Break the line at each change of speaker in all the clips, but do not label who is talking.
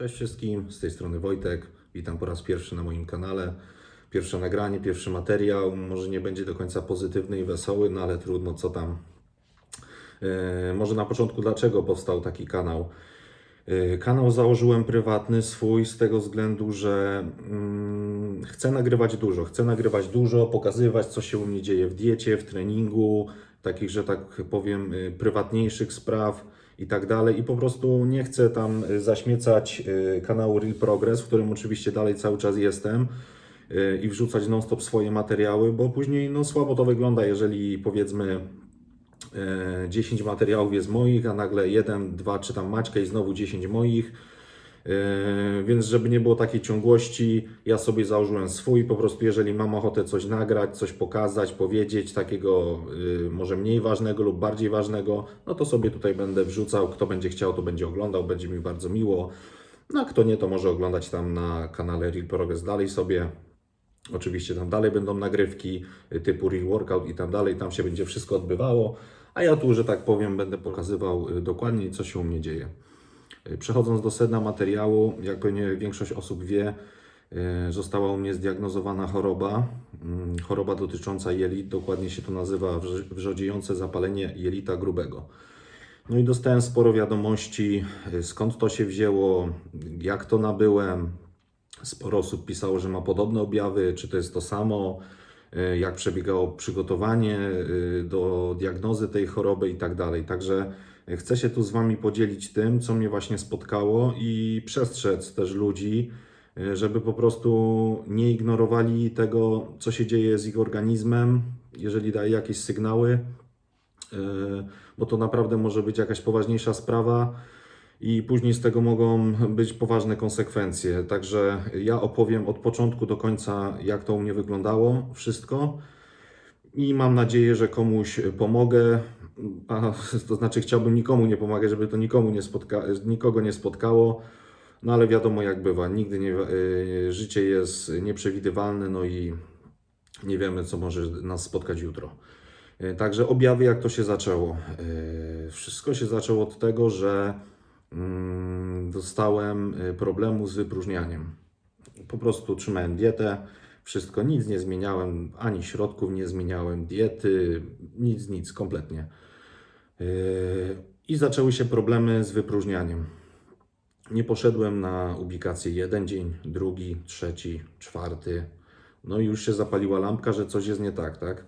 Cześć wszystkim, z tej strony Wojtek. Witam po raz pierwszy na moim kanale. Pierwsze nagranie, pierwszy materiał. Może nie będzie do końca pozytywny i wesoły, no ale trudno, co tam. E, może na początku, dlaczego powstał taki kanał? E, Kanał założyłem prywatny swój z tego względu, że mm, chcę nagrywać dużo. Chcę nagrywać dużo, pokazywać, co się u mnie dzieje w diecie, w treningu, takich, że tak powiem, y, prywatniejszych spraw i tak dalej. I po prostu nie chcę tam y, zaśmiecać y, kanału Real Progress, w którym oczywiście dalej cały czas jestem y, i wrzucać non-stop swoje materiały, bo później no, słabo to wygląda, jeżeli powiedzmy e, 10 materiałów jest moich, a nagle jeden, dwa czytam Maćka i znowu 10 moich. E, Więc żeby nie było takiej ciągłości, ja sobie założyłem swój, po prostu jeżeli mam ochotę coś nagrać, coś pokazać, powiedzieć, takiego y, może mniej ważnego lub bardziej ważnego, no to sobie tutaj będę wrzucał, kto będzie chciał, to będzie oglądał, będzie mi bardzo miło. No a kto nie, to może oglądać tam na kanale Real Progress dalej sobie. Oczywiście tam dalej będą nagrywki y, typu Real Workout i tam dalej, tam się będzie wszystko odbywało, a ja tu, że tak powiem, będę pokazywał y, dokładnie, co się u mnie dzieje. Y, Przechodząc do sedna materiału, jak pewnie większość osób wie, y, została u mnie zdiagnozowana choroba, mm, choroba dotycząca jelit, dokładnie się to nazywa wrzodziejące zapalenie jelita grubego. No i dostałem sporo wiadomości, y, skąd to się wzięło, jak to nabyłem. Sporo osób pisało, że ma podobne objawy, czy to jest to samo, jak przebiegało przygotowanie y, do diagnozy tej choroby i tak dalej. Także y, chcę się tu z Wami podzielić tym, co mnie właśnie spotkało i przestrzec też ludzi, y, żeby po prostu nie ignorowali tego, co się dzieje z ich organizmem, jeżeli daje jakieś sygnały, y, bo to naprawdę może być jakaś poważniejsza sprawa i później z tego mogą być poważne konsekwencje. Także ja opowiem od początku do końca, jak to u mnie wyglądało, wszystko. I mam nadzieję, że komuś pomogę. A, to znaczy, chciałbym nikomu nie pomagać, żeby to nikomu nie spotka nikogo nie spotkało. No ale wiadomo, jak bywa. Nigdy nie, y, życie jest nieprzewidywalne, no i nie wiemy, co może nas spotkać jutro. Y, Także objawy, jak to się zaczęło. Y, Wszystko się zaczęło od tego, że dostałem y, problemu z wypróżnianiem. Po prostu trzymałem dietę, wszystko, nic nie zmieniałem, ani środków nie zmieniałem, diety, nic, nic, kompletnie. Yy, I zaczęły się problemy z wypróżnianiem. Nie poszedłem na ubikację jeden dzień, drugi, trzeci, czwarty. No i już się zapaliła lampka, że coś jest nie tak, tak?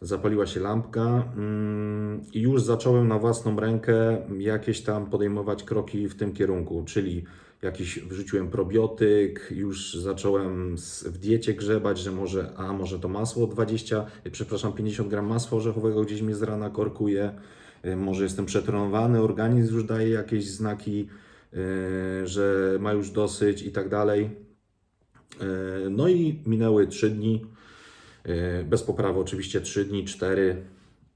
Zapaliła się lampka mm, i już zacząłem na własną rękę jakieś tam podejmować kroki w tym kierunku, czyli jakiś wrzuciłem probiotyk, już zacząłem w diecie grzebać, że może, a może to masło 20, e, przepraszam, 50 gram masła orzechowego gdzieś mnie z rana korkuje, e, może jestem przetrenowany, organizm już daje jakieś znaki, e, że ma już dosyć i tak dalej. No i minęły 3 dni, bez poprawy oczywiście 3 dni, 4,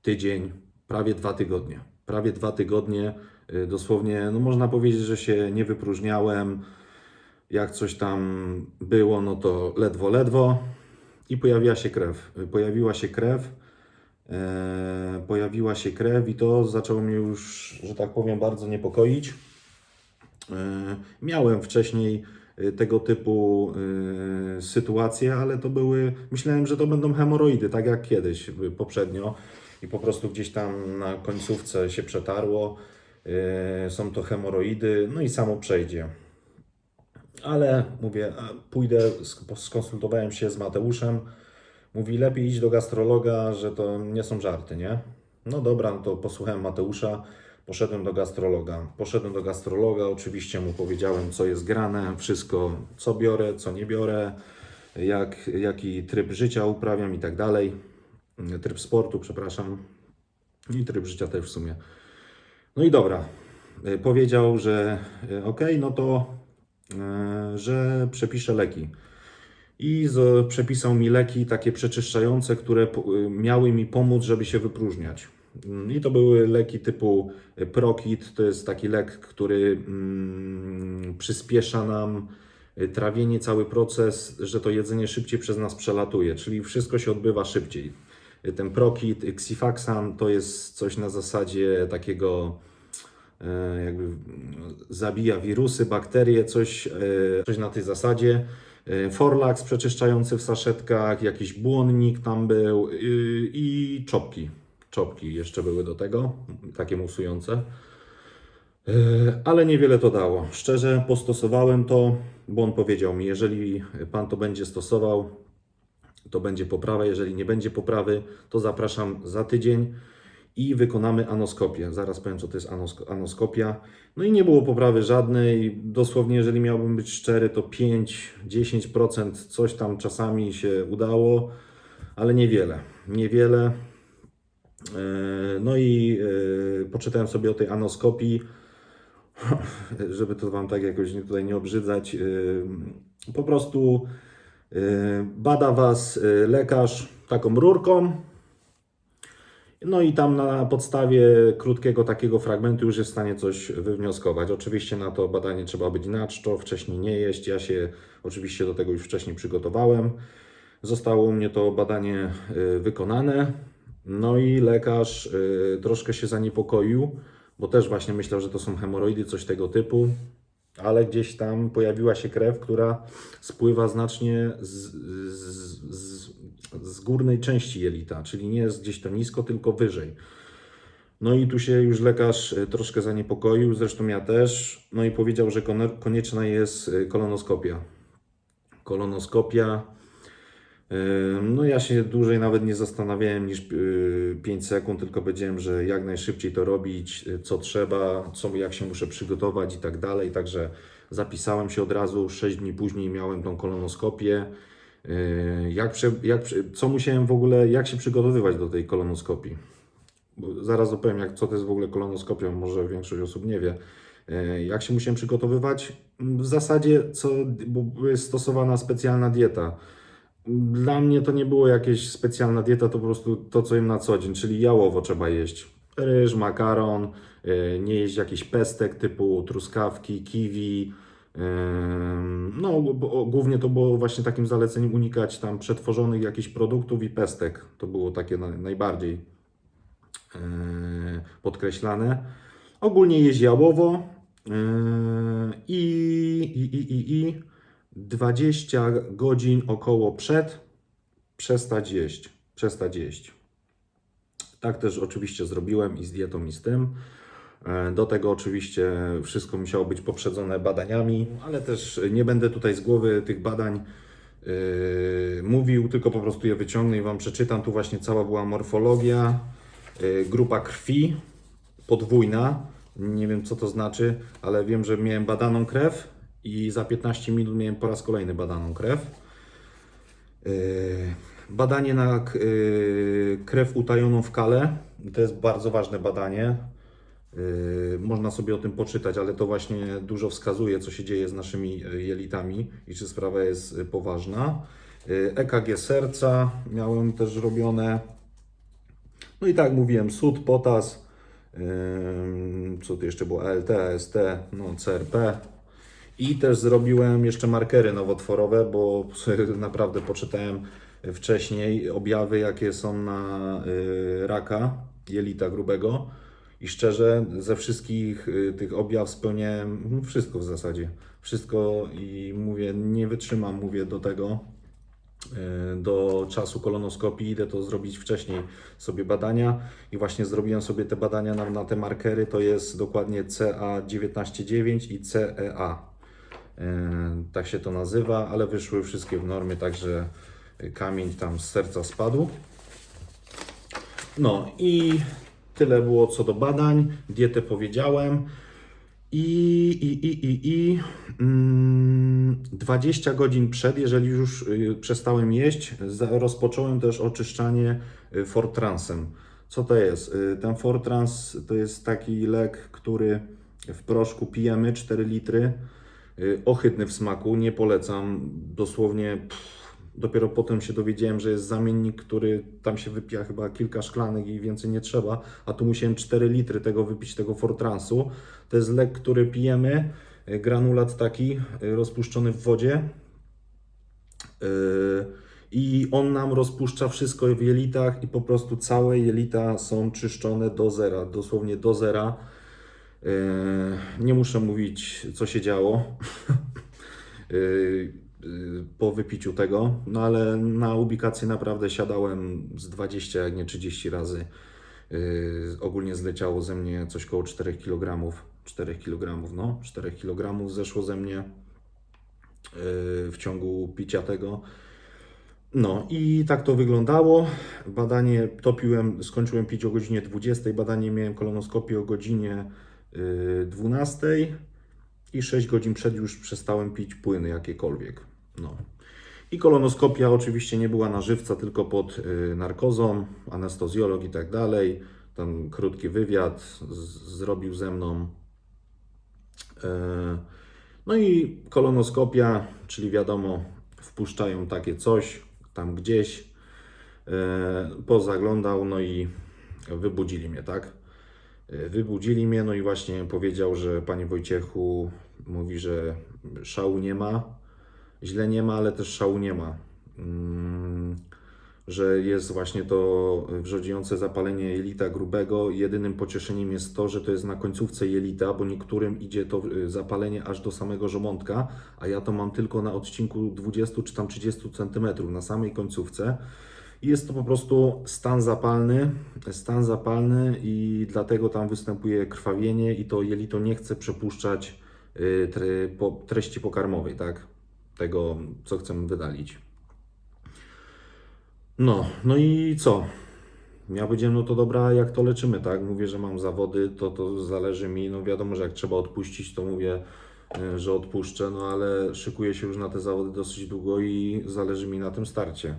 tydzień, prawie 2 tygodnie. Prawie 2 tygodnie, e, dosłownie, no można powiedzieć, że się nie wypróżniałem. Jak coś tam było, no to ledwo, ledwo. I pojawiła się krew. E, Pojawiła się krew. E, pojawiła się krew i to zaczęło mnie już, że tak powiem, bardzo niepokoić. E, Miałem wcześniej e, tego typu e, sytuacje, ale to były, myślałem, że to będą hemoroidy, tak jak kiedyś e, poprzednio i po prostu gdzieś tam na końcówce się przetarło. Są to hemoroidy, no i samo przejdzie. Ale mówię, pójdę, sk- skonsultowałem się z Mateuszem. Mówi, lepiej iść do gastrologa, że to nie są żarty, nie? No dobra, no to posłuchałem Mateusza, poszedłem do gastrologa. Poszedłem do gastrologa, oczywiście mu powiedziałem, co jest grane, wszystko, co biorę, co nie biorę, jak, jaki tryb życia uprawiam i tak dalej. Tryb sportu, przepraszam. I tryb życia też w sumie. No i dobra. Y, Powiedział, że y, ok, no to y, że przepiszę leki. I z, przepisał mi leki takie przeczyszczające, które miały mi pomóc, żeby się wypróżniać. Mm, I to były leki typu y, Prokit, to jest taki lek, który mm, przyspiesza nam y, trawienie, cały proces, że to jedzenie szybciej przez nas przelatuje, czyli wszystko się odbywa szybciej. Y, Ten Prokit, Xifaxan to jest coś na zasadzie takiego jakby mm, zabija wirusy, bakterie, coś, coś na tej zasadzie. Forlax przeczyszczający w saszetkach, jakiś błonnik tam był i czopki. Czopki jeszcze były do tego, takie musujące. E, Ale niewiele to dało. Szczerze postosowałem to, bo on powiedział mi, jeżeli pan to będzie stosował, to będzie poprawa. Jeżeli nie będzie poprawy, to zapraszam za tydzień i wykonamy anoskopię. Zaraz powiem, co to jest anosk- anoskopia. No i nie było poprawy żadnej. Dosłownie, jeżeli miałbym być szczery, to 5-10% coś tam czasami się udało, ale niewiele. Niewiele. E, No i e, poczytałem sobie o tej anoskopii, żeby to Wam tak jakoś tutaj nie obrzydzać. e, Po prostu bada Was lekarz taką rurką. No i tam na podstawie krótkiego takiego fragmentu już jest w stanie coś wywnioskować. Oczywiście na to badanie trzeba być na czczo, wcześniej nie jeść. Ja się oczywiście do tego już wcześniej przygotowałem. Zostało u mnie to badanie wykonane. No i lekarz y, troszkę się zaniepokoił, bo też właśnie myślał, że to są hemoroidy, coś tego typu, ale gdzieś tam pojawiła się krew, która spływa znacznie z, z, z, z górnej części jelita, czyli nie jest gdzieś to nisko, tylko wyżej. No i tu się już lekarz y, troszkę zaniepokoił, zresztą ja też, no i powiedział, że konieczna jest y, kolonoskopia. Kolonoskopia. No ja się dłużej nawet nie zastanawiałem niż 5 sekund, tylko powiedziałem, że jak najszybciej to robić, y, co trzeba, co, jak się muszę przygotować i tak dalej. Także zapisałem się od razu, 6 dni później miałem tą kolonoskopię. Yy, Jak, jak, co musiałem w ogóle, jak się przygotowywać do tej kolonoskopii? Zaraz opowiem, jak, co to jest w ogóle kolonoskopia, może większość osób nie wie. Jak się musiałem przygotowywać? W zasadzie co, bo jest stosowana specjalna dieta. Dla mnie to nie było jakieś specjalna dieta, to po prostu to, co jem na co dzień, czyli jałowo trzeba jeść. Ryż, makaron, e, nie jeść jakiś pestek typu truskawki, kiwi. em, No, głównie to było właśnie takim zaleceniem unikać tam przetworzonych jakichś produktów i pestek. To było takie na, najbardziej e, podkreślane. Ogólnie jeść jałowo i, i, i, i, i 20 godzin około przed przestać jeść. Przestać jeść. Tak też oczywiście zrobiłem i z dietą i z tym. E, Do tego oczywiście wszystko musiało być poprzedzone badaniami, ale też nie będę tutaj z głowy tych badań yy, mówił, tylko po prostu je wyciągnę i Wam przeczytam. Tu właśnie cała była morfologia, yy, grupa krwi podwójna. Nie wiem co to znaczy, ale wiem, że miałem badaną krew i za 15 minut miałem po raz kolejny badaną krew. Yy, Badanie na yy, krew utajoną w kale. To jest bardzo ważne badanie. Yy, Można sobie o tym poczytać, ale to właśnie dużo wskazuje, co się dzieje z naszymi jelitami i czy sprawa jest poważna. EKG serca miałem też robione. No i tak mówiłem, sód, potas, co tu jeszcze było, ALT, AST, no CRP. I też zrobiłem jeszcze markery nowotworowe, bo naprawdę poczytałem wcześniej objawy, jakie są na y, raka jelita grubego. I szczerze, ze wszystkich y, tych objaw spełniałem no, wszystko w zasadzie. Wszystko i mówię, nie wytrzymam, mówię do tego, y, do czasu kolonoskopii, idę to zrobić wcześniej sobie badania i właśnie zrobiłem sobie te badania na, na te markery, to jest dokładnie CA199 i CEA. E, tak się to nazywa, ale wyszły wszystkie w normie, także kamień tam z serca spadł. No i tyle było co do badań. Dietę powiedziałem. I, i, i, i, i mm, 20 godzin przed, jeżeli już y, przestałem jeść, rozpocząłem też oczyszczanie y, Fortransem. Co to jest? Y, Ten Fortrans to jest taki lek, który w proszku pijemy 4 litry. Y, Ohydny w smaku, nie polecam. Dosłownie pff, dopiero potem się dowiedziałem, że jest zamiennik, który tam się wypija chyba kilka szklanek i więcej nie trzeba, a tu musiałem 4 litry tego wypić, tego Fortransu. To jest lek, który pijemy, y, granulat taki y, rozpuszczony w wodzie. I on nam rozpuszcza wszystko w jelitach i po prostu całe jelita są czyszczone do zera, dosłownie do zera. Nie muszę mówić, co się działo yy, yy, po wypiciu tego, no ale na ubikację naprawdę siadałem z 20, jak nie 30 razy. Ogólnie zleciało ze mnie coś koło 4 kg. 4 kg, no, 4 kg zeszło ze mnie w ciągu picia tego. No i tak to wyglądało. Badanie topiłem, skończyłem pić o godzinie 20, badanie miałem kolonoskopię o godzinie 12 i 6 godzin przed już przestałem pić płyny jakiekolwiek. No. I kolonoskopia oczywiście nie była na żywca, tylko pod y, narkozą, anestezjolog i tak dalej. Tam krótki wywiad zrobił ze mną. E, No i kolonoskopia, czyli wiadomo, wpuszczają takie coś tam gdzieś. Pozaglądał, no i wybudzili mnie, tak? Wybudzili mnie, no i właśnie powiedział, że panie Wojciechu mówi, że szału nie ma, źle nie ma, ale też szału nie ma. Mm, Że jest właśnie to wrzodziejące zapalenie jelita grubego. Jedynym pocieszeniem jest to, że to jest na końcówce jelita, bo niektórym idzie to y, zapalenie aż do samego żołądka, a ja to mam tylko na odcinku 20 czy tam 30 cm na samej końcówce. Jest to po prostu stan zapalny, stan zapalny i dlatego tam występuje krwawienie i to jelito nie chce przepuszczać y, treści pokarmowej, tak? Tego, co chcemy wydalić. No, no i co? Ja powiedziałem, no to dobra, jak to leczymy, tak? Mówię, że mam zawody, to, to zależy mi. No wiadomo, że jak trzeba odpuścić, to mówię, y, że odpuszczę, no ale szykuję się już na te zawody dosyć długo i zależy mi na tym starcie.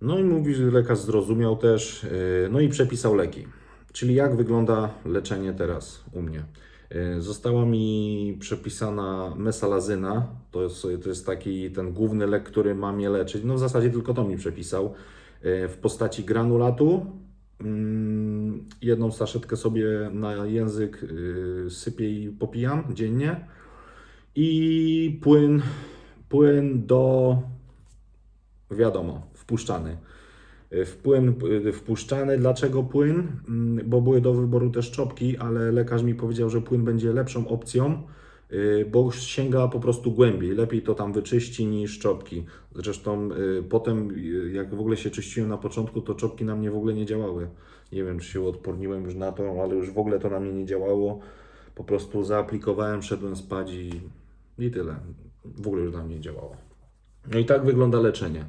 No i mówi, że lekarz zrozumiał też, yy, no i przepisał leki. Czyli jak wygląda leczenie teraz u mnie? Yy, Została mi przepisana mesalazyna, to jest, to jest taki ten główny lek, który ma mnie leczyć. No w zasadzie tylko to mi przepisał yy, w postaci granulatu. Mm, Jedną saszetkę sobie na język sypię i popijam dziennie. I płyn, płyn do wiadomo, wpuszczany. W płyn y, wpuszczany. Dlaczego płyn? Mm, Bo były do wyboru też czopki, ale lekarz mi powiedział, że płyn będzie lepszą opcją, y, bo sięga po prostu głębiej. Lepiej to tam wyczyści niż czopki. Zresztą potem, jak w ogóle się czyściłem na początku, to czopki na mnie w ogóle nie działały. Nie wiem, czy się odporniłem już na to, ale już w ogóle to na mnie nie działało. Po prostu zaaplikowałem, szedłem spać i, i tyle. W ogóle już na mnie nie działało. No i tak wygląda leczenie.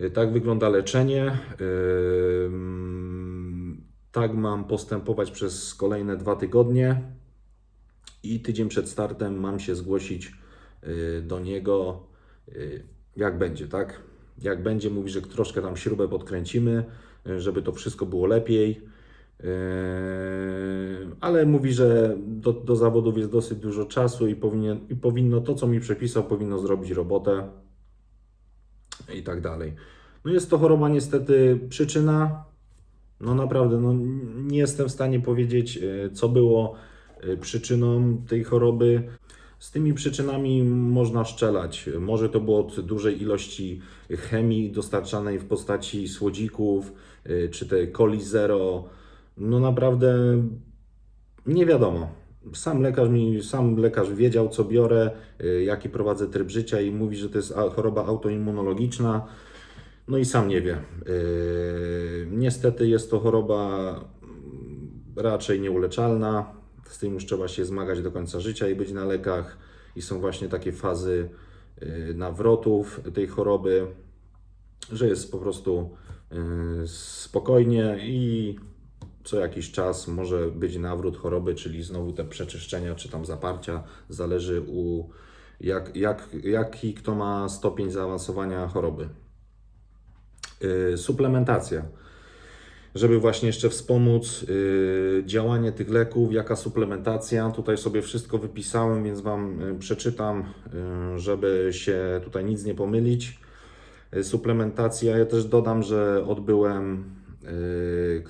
Y, Tak wygląda leczenie. Ym, Tak mam postępować przez kolejne dwa tygodnie. I tydzień przed startem mam się zgłosić y, do niego, y, jak będzie, tak? Jak będzie, mówi, że troszkę tam śrubę podkręcimy, y, żeby to wszystko było lepiej. Ale mówi, że do, do zawodów jest dosyć dużo czasu i, powinien, i powinno to, co mi przepisał, powinno zrobić robotę i tak dalej. No jest to choroba niestety przyczyna. No naprawdę, no nie jestem w stanie powiedzieć, e, co było e, przyczyną tej choroby. Z tymi przyczynami można szczelać. Może to było od dużej ilości chemii dostarczanej w postaci słodzików, e, czy te coli zero. No naprawdę nie wiadomo. Sam lekarz mi, sam lekarz wiedział, co biorę, y, jaki prowadzę tryb życia i mówi, że to jest choroba autoimmunologiczna. No i sam nie wie. Yy, niestety jest to choroba mm, raczej nieuleczalna. Z tym już trzeba się zmagać do końca życia i być na lekach. I są właśnie takie fazy yy, nawrotów tej choroby, że jest po prostu spokojnie i co jakiś czas może być nawrót choroby, czyli znowu te przeczyszczenia czy tam zaparcia, zależy u jak, jak, jaki kto ma stopień zaawansowania choroby. Yy, suplementacja. Żeby właśnie jeszcze wspomóc yy, działanie tych leków, jaka suplementacja. Tutaj sobie wszystko wypisałem, więc Wam yy, przeczytam, yy, żeby się tutaj nic nie pomylić. Yy, suplementacja, ja też dodam, że odbyłem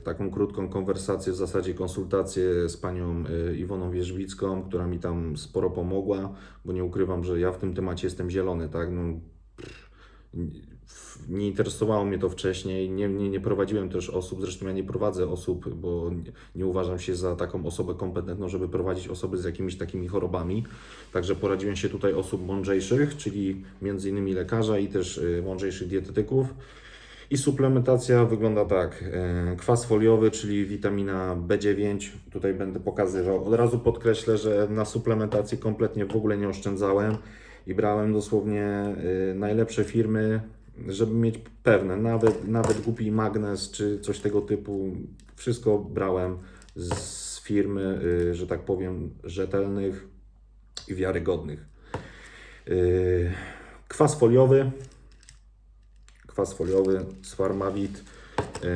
taką krótką konwersację, w zasadzie konsultację z panią yy, Iwoną Wierzbicką, która mi tam sporo pomogła, bo nie ukrywam, że ja w tym temacie jestem zielony, tak? No, nie interesowało mnie to wcześniej, nie, nie, nie prowadziłem też osób, zresztą ja nie prowadzę osób, bo nie, nie uważam się za taką osobę kompetentną, żeby prowadzić osoby z jakimiś takimi chorobami. Także poradziłem się tutaj osób mądrzejszych, czyli między innymi lekarza i też y, mądrzejszych dietetyków. I suplementacja wygląda tak. e, Kwas foliowy, czyli witamina B9. Tutaj będę pokazywał. Od razu podkreślę, że na suplementacji kompletnie w ogóle nie oszczędzałem i brałem dosłownie e, najlepsze firmy, żeby mieć pewne. Nawet, nawet głupi magnes czy coś tego typu. Wszystko brałem z firmy, e, że tak powiem, rzetelnych i wiarygodnych. Kwas foliowy kwas foliowy, sfarmawit. E,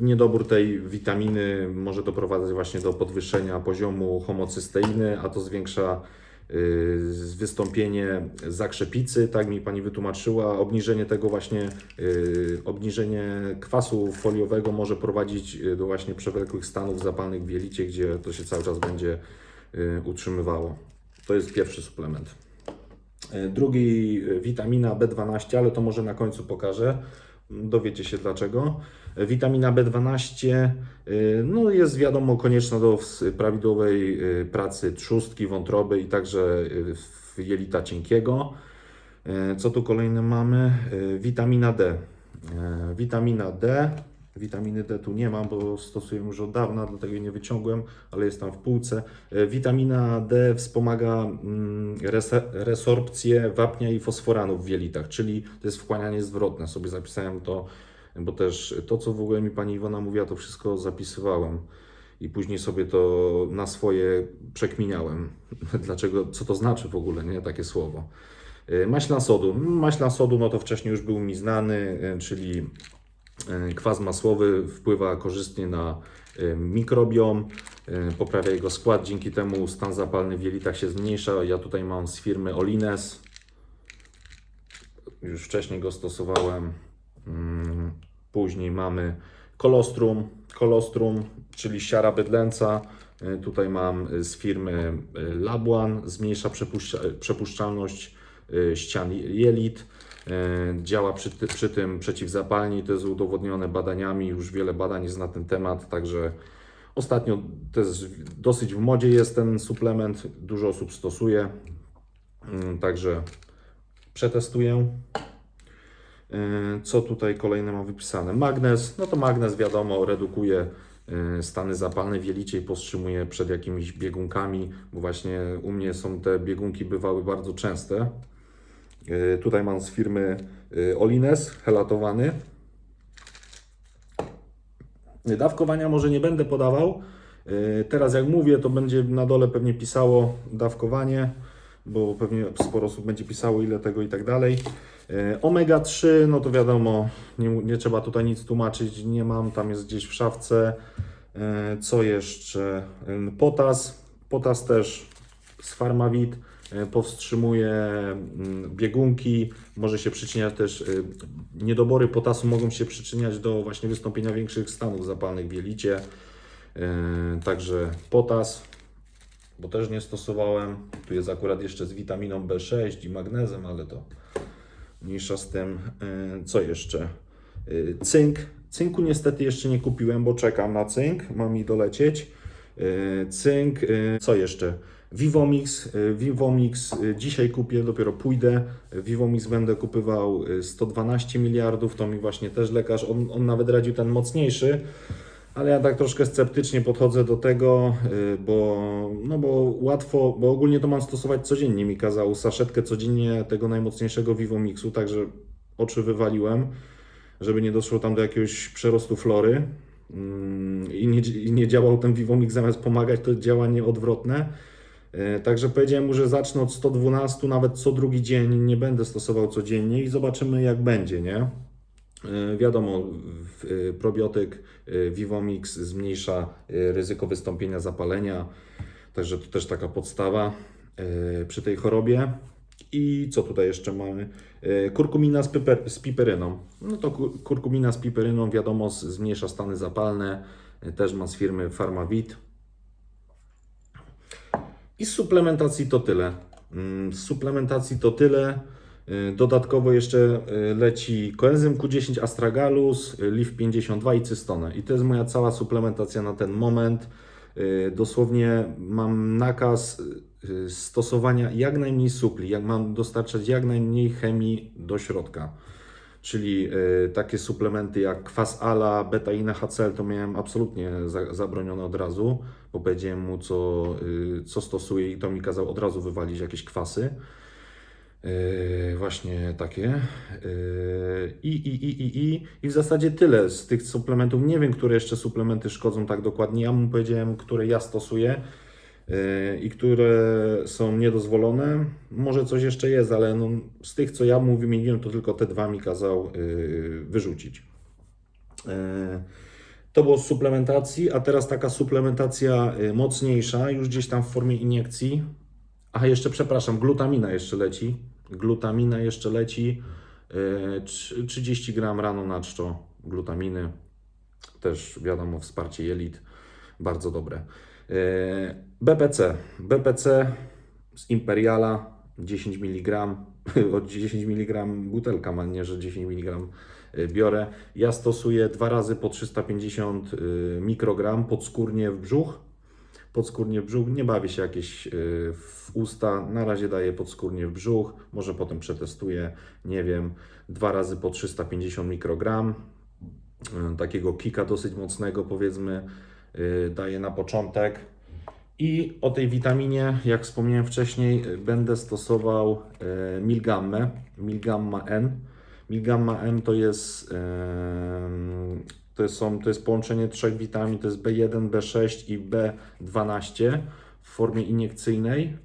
Niedobór tej witaminy może doprowadzać właśnie do podwyższenia poziomu homocysteiny, a to zwiększa e, wystąpienie zakrzepicy, tak mi pani wytłumaczyła. Obniżenie tego właśnie, e, obniżenie kwasu foliowego może prowadzić do właśnie przewlekłych stanów zapalnych w jelicie, gdzie to się cały czas będzie utrzymywało. To jest pierwszy suplement. E, Drugi e, witamina B12, ale to może na końcu pokażę. Dowiecie się dlaczego. E, Witamina B12 e, no jest wiadomo konieczna do prawidłowej pracy trzustki, wątroby i także jelita cienkiego. Co tu kolejne mamy? Witamina D. Witamina D. Witaminy D tu nie mam, bo stosuję już od dawna, dlatego nie wyciągłem, ale jest tam w półce. E, Witamina D wspomaga mm, resorpcję wapnia i fosforanów w jelitach, czyli to jest wchłanianie zwrotne. Sobie zapisałem to, bo też to, co w ogóle mi pani Iwona mówiła, to wszystko zapisywałem i później sobie to na swoje przekminiałem. Dlaczego, co to znaczy w ogóle, nie? Takie słowo. E, Maślan sodu. Maślan sodu, no to wcześniej już był mi znany, e, czyli kwas masłowy wpływa korzystnie na e, mikrobiom, e, poprawia jego skład, dzięki temu stan zapalny w jelitach się zmniejsza. Ja tutaj mam z firmy Olines. Już wcześniej go stosowałem. Mm, Później mamy kolostrum, kolostrum, czyli siara bydlęca. E, Tutaj mam e, z firmy e, Labuan, zmniejsza przepuszcza- przepuszczalność e, ścian jelit. E, Działa przy, przy tym przeciwzapalnie to jest udowodnione badaniami. Już wiele badań jest na ten temat, także ostatnio też dosyć w modzie jest ten suplement. Dużo osób stosuje, Mm, także przetestuję. E, Co tutaj kolejne mam wypisane? Magnez. No to magnez wiadomo redukuje e, stany zapalne w jelicie i powstrzymuje przed jakimiś biegunkami, bo właśnie u mnie są te biegunki bywały bardzo częste. E, Tutaj mam z firmy e, Olines helatowany. Dawkowania może nie będę podawał. E, Teraz jak mówię, to będzie na dole pewnie pisało dawkowanie, bo pewnie sporo osób będzie pisało ile tego i tak dalej. Omega 3, no to wiadomo, nie, nie trzeba tutaj nic tłumaczyć, nie mam, tam jest gdzieś w szafce. Co jeszcze? Potas, potas też z Farmavit powstrzymuje mm, biegunki, może się przyczyniać też, e, niedobory potasu mogą się przyczyniać do właśnie wystąpienia większych stanów zapalnych w jelicie. E, Także potas, bo też nie stosowałem. Tu jest akurat jeszcze z witaminą B6 i magnezem, ale to mniejsza z tym. E, Co jeszcze? E, Cynk. Cynku niestety jeszcze nie kupiłem, bo czekam na cynk, ma mi dolecieć. E, Cynk, e, co jeszcze? Vivomix, e, Vivomix e, dzisiaj kupię, dopiero pójdę. Vivomix będę kupywał e, 112 miliardów, to mi właśnie też lekarz, on, on nawet radził ten mocniejszy, ale ja tak troszkę sceptycznie podchodzę do tego, y, bo, no bo łatwo, bo ogólnie to mam stosować codziennie. Mi kazał saszetkę codziennie tego najmocniejszego Vivomixu, także oczy wywaliłem, żeby nie doszło tam do jakiegoś przerostu flory. Mm, I nie, I nie działał ten Vivomix zamiast pomagać, to działanie odwrotne. Y, Także powiedziałem mu, że zacznę od 112, nawet co drugi dzień, nie będę stosował codziennie i zobaczymy jak będzie, nie? E, Wiadomo, e, probiotyk e, Vivomix zmniejsza e, ryzyko wystąpienia zapalenia, także to też taka podstawa e, przy tej chorobie. I co tutaj jeszcze mamy? E, Kurkumina z, piper, z piperyną. No to kur- kurkumina z piperyną, wiadomo, zmniejsza stany zapalne. E, Też ma z firmy Pharmavit. I z suplementacji to tyle. Mm, Z suplementacji to tyle. Y, Dodatkowo jeszcze y, leci koenzym Q10 Astragalus, y, LIF 52 i cystone. I to jest moja cała suplementacja na ten moment. Dosłownie mam nakaz stosowania jak najmniej supli, jak mam dostarczać jak najmniej chemii do środka. Czyli y, takie suplementy jak kwas ALA, betaina HCl to miałem absolutnie za, zabronione od razu, bo powiedziałem mu co, y, co stosuję i to mi kazał od razu wywalić jakieś kwasy. Yy, właśnie takie. Yy, I, i, i, i, i, I w zasadzie tyle z tych suplementów. Nie wiem, które jeszcze suplementy szkodzą tak dokładnie. Ja mu powiedziałem, które ja stosuję i które są niedozwolone. Może coś jeszcze jest, ale no, z tych, co ja mu wymieniłem, to tylko te dwa mi kazał yy, wyrzucić. Yy, To było z suplementacji, a teraz taka suplementacja mocniejsza, już gdzieś tam w formie iniekcji. Aha, jeszcze przepraszam, glutamina jeszcze leci. Glutamina jeszcze leci. Yy, trzy- 30 gram rano na czczo glutaminy. Też wiadomo, wsparcie jelit. Bardzo dobre. Yy, BPC. BPC z Imperiala 10 mg. Od 10 mg butelka ma, nie, że 10 mg biorę. Ja stosuję dwa razy po 350 yy, mikrogram podskórnie w brzuch podskórnie w brzuch. Nie bawię się jakieś w usta. Na razie daję podskórnie w brzuch. Może potem przetestuję, nie wiem, dwa razy po 350 mikrogram. Takiego kika dosyć mocnego, powiedzmy, daję na początek. I o tej witaminie, jak wspomniałem wcześniej, y, będę stosował y, milgammę, milgamma N. Milgamma M to jest, em, to to jest połączenie trzech witamin, to jest B1, B6 i B12 w formie iniekcyjnej.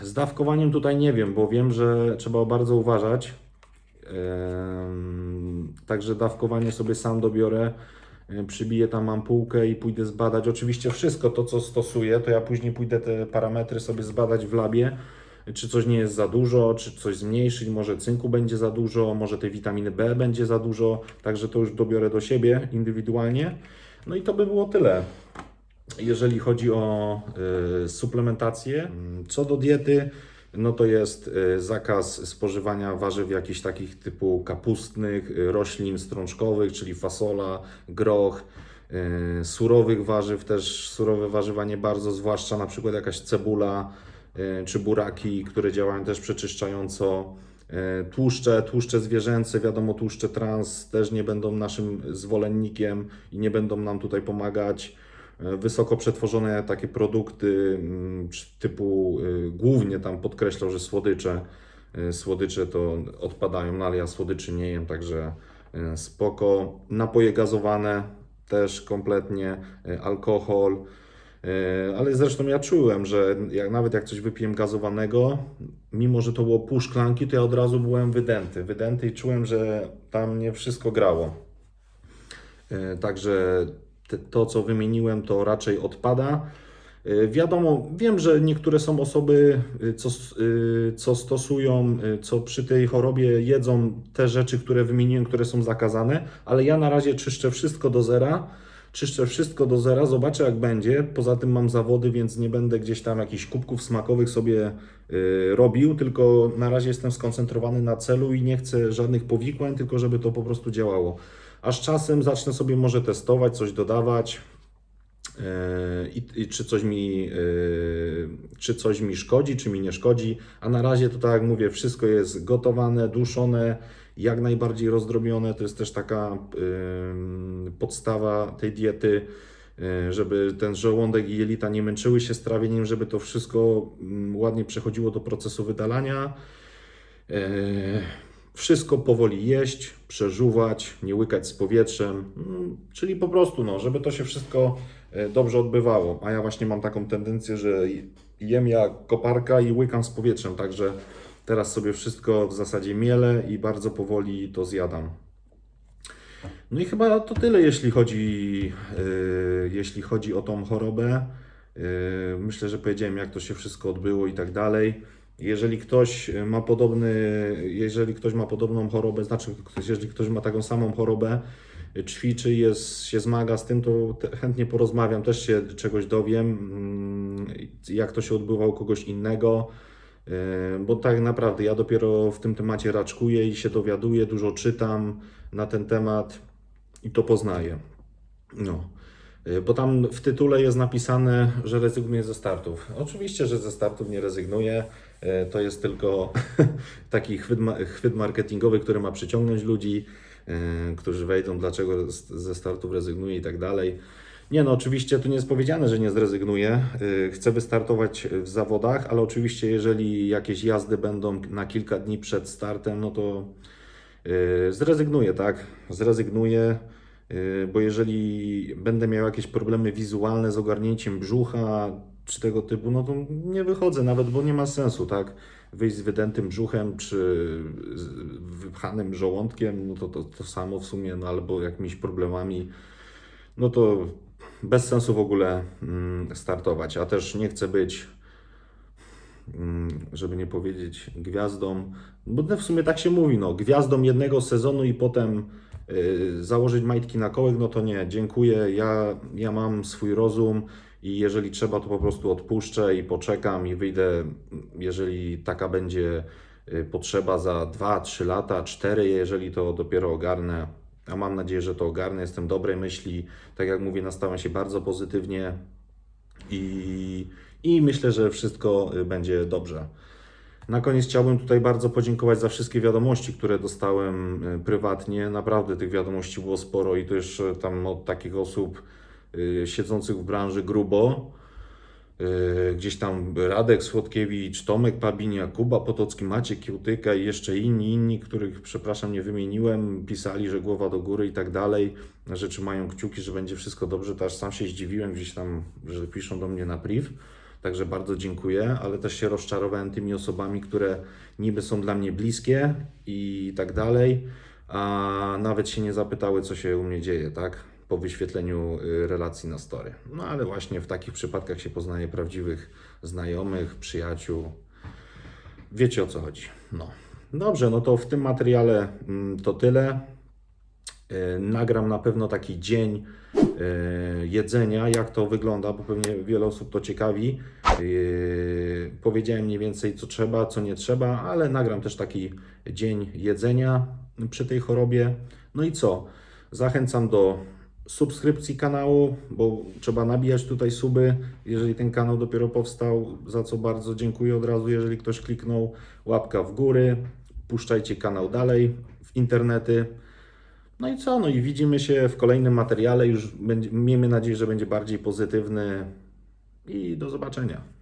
Z dawkowaniem tutaj nie wiem, bo wiem, że trzeba bardzo uważać. Także dawkowanie sobie sam dobiorę. Yy, Przybiję tam ampułkę i pójdę zbadać. Oczywiście wszystko to, co stosuję, to ja później pójdę te parametry sobie zbadać w labie czy coś nie jest za dużo, czy coś zmniejszyć, może cynku będzie za dużo, może tej witaminy B będzie za dużo, także to już dobiorę do siebie indywidualnie. No i to by było tyle. Jeżeli chodzi o y, suplementację, co do diety, no to jest y, zakaz spożywania warzyw jakichś takich typu kapustnych, y, roślin strączkowych, czyli fasola, groch, y, surowych warzyw, też surowe warzywa nie bardzo, zwłaszcza na przykład jakaś cebula, czy buraki, które działają też przeczyszczająco. Tłuszcze, tłuszcze zwierzęce, wiadomo, tłuszcze trans też nie będą naszym zwolennikiem i nie będą nam tutaj pomagać. Y, Wysoko przetworzone takie produkty mm, typu, y, głównie tam podkreślał, że słodycze, y, słodycze to odpadają, no ale ja słodyczy nie jem, także y, spoko. Napoje gazowane też kompletnie, alkohol. E, Ale zresztą ja czułem, że jak, nawet jak coś wypiłem gazowanego, mimo że to było pół szklanki, to ja od razu byłem wydęty. Wydęty i czułem, że tam nie wszystko grało. E, Także to, co wymieniłem, to raczej odpada. E, Wiadomo, wiem, że niektóre są osoby, y, co, y, co stosują, y, co przy tej chorobie jedzą te rzeczy, które wymieniłem, które są zakazane, ale ja na razie czyszczę wszystko do zera. Czyszczę wszystko do zera, zobaczę jak będzie. Poza tym mam zawody, więc nie będę gdzieś tam jakichś kubków smakowych sobie y, robił, tylko na razie jestem skoncentrowany na celu i nie chcę żadnych powikłań, tylko żeby to po prostu działało. Aż czasem zacznę sobie może testować, coś dodawać. e, I, i czy, coś mi, e, czy coś mi szkodzi, czy mi nie szkodzi. A na razie to tak jak mówię, wszystko jest gotowane, duszone, jak najbardziej rozdrobione. To jest też taka em, podstawa tej diety, e, żeby ten żołądek i jelita nie męczyły się z trawieniem, żeby to wszystko mm, ładnie przechodziło do procesu wydalania. E, Wszystko powoli jeść, przeżuwać, nie łykać z powietrzem, mm, czyli po prostu, no, żeby to się wszystko e, dobrze odbywało. A ja właśnie mam taką tendencję, że jem jak koparka i łykam z powietrzem, także teraz sobie wszystko w zasadzie mielę i bardzo powoli to zjadam. No i chyba to tyle, jeśli chodzi, e, jeśli chodzi o tą chorobę. E, Myślę, że powiedziałem, jak to się wszystko odbyło i tak dalej. Jeżeli ktoś ma podobny, jeżeli ktoś ma podobną chorobę, znaczy jeżeli ktoś ma taką samą chorobę, ćwiczy, jest, się zmaga z tym, to chętnie porozmawiam, też się czegoś dowiem, mm, jak to się odbywa u kogoś innego. E, Bo tak naprawdę ja dopiero w tym temacie raczkuję i się dowiaduję, dużo czytam na ten temat i to poznaję. No. Bo tam w tytule jest napisane, że rezygnuje ze startów. Oczywiście, że ze startów nie rezygnuje. Y, To jest tylko taki chwyt, chwyt marketingowy, który ma przyciągnąć ludzi, y, którzy wejdą, dlaczego ze startów rezygnuje i tak dalej. Nie, no oczywiście tu nie jest powiedziane, że nie zrezygnuje. Y, Chcę wystartować w zawodach, ale oczywiście jeżeli jakieś jazdy będą na kilka dni przed startem, no to Zrezygnuję, tak? Zrezygnuję, bo jeżeli będę miał jakieś problemy wizualne z ogarnięciem brzucha czy tego typu, no to nie wychodzę nawet, bo nie ma sensu, tak? Wyjść z wydętym brzuchem czy wypchanym żołądkiem, no to, to to samo w sumie, no albo jakimiś problemami, no to bez sensu w ogóle mm, startować, a też nie chcę być mm, żeby nie powiedzieć gwiazdą, bo w sumie tak się mówi, no, gwiazdą jednego sezonu i potem y, założyć majtki na kołek, no to nie, dziękuję, ja, ja mam swój rozum i jeżeli trzeba, to po prostu odpuszczę i poczekam i wyjdę, jeżeli taka będzie y, potrzeba za 2-3 lata, 4, jeżeli to dopiero ogarnę, a mam nadzieję, że to ogarnę, jestem dobrej myśli, tak jak mówię, nastawiam się bardzo pozytywnie, i, i myślę, że wszystko y, będzie dobrze. Na koniec chciałbym tutaj bardzo podziękować za wszystkie wiadomości, które dostałem y, prywatnie. Naprawdę tych wiadomości było sporo i jeszcze tam od takich osób siedzących w branży grubo. Y, Gdzieś tam Radek Słodkiewicz, Tomek Pabinia, Kuba Potocki, Maciek Kiełtyka i jeszcze inni, inni, których, przepraszam, nie wymieniłem, pisali, że głowa do góry i tak dalej, że trzymają kciuki, że będzie wszystko dobrze, to aż sam się zdziwiłem gdzieś tam, że piszą do mnie na priv, także bardzo dziękuję, ale też się rozczarowałem tymi osobami, które niby są dla mnie bliskie i tak dalej, a nawet się nie zapytały, co się u mnie dzieje, tak? Po wyświetleniu y, relacji na story. No ale właśnie w takich przypadkach się poznaje prawdziwych znajomych, przyjaciół. Wiecie o co chodzi. No. Dobrze, no to w tym materiale mm, to tyle. Y, Nagram na pewno taki dzień y, jedzenia, jak to wygląda, bo pewnie wiele osób to ciekawi. Powiedziałem mniej więcej, co trzeba, co nie trzeba, ale nagram też taki dzień jedzenia przy tej chorobie. No i co? Zachęcam do subskrypcji kanału, bo trzeba nabijać tutaj suby, jeżeli ten kanał dopiero powstał, za co bardzo dziękuję od razu, jeżeli ktoś kliknął. Łapka w góry, puszczajcie kanał dalej w internety. No i co? No i widzimy się w kolejnym materiale. Już będzie, miejmy nadzieję, że będzie bardziej pozytywny. I do zobaczenia.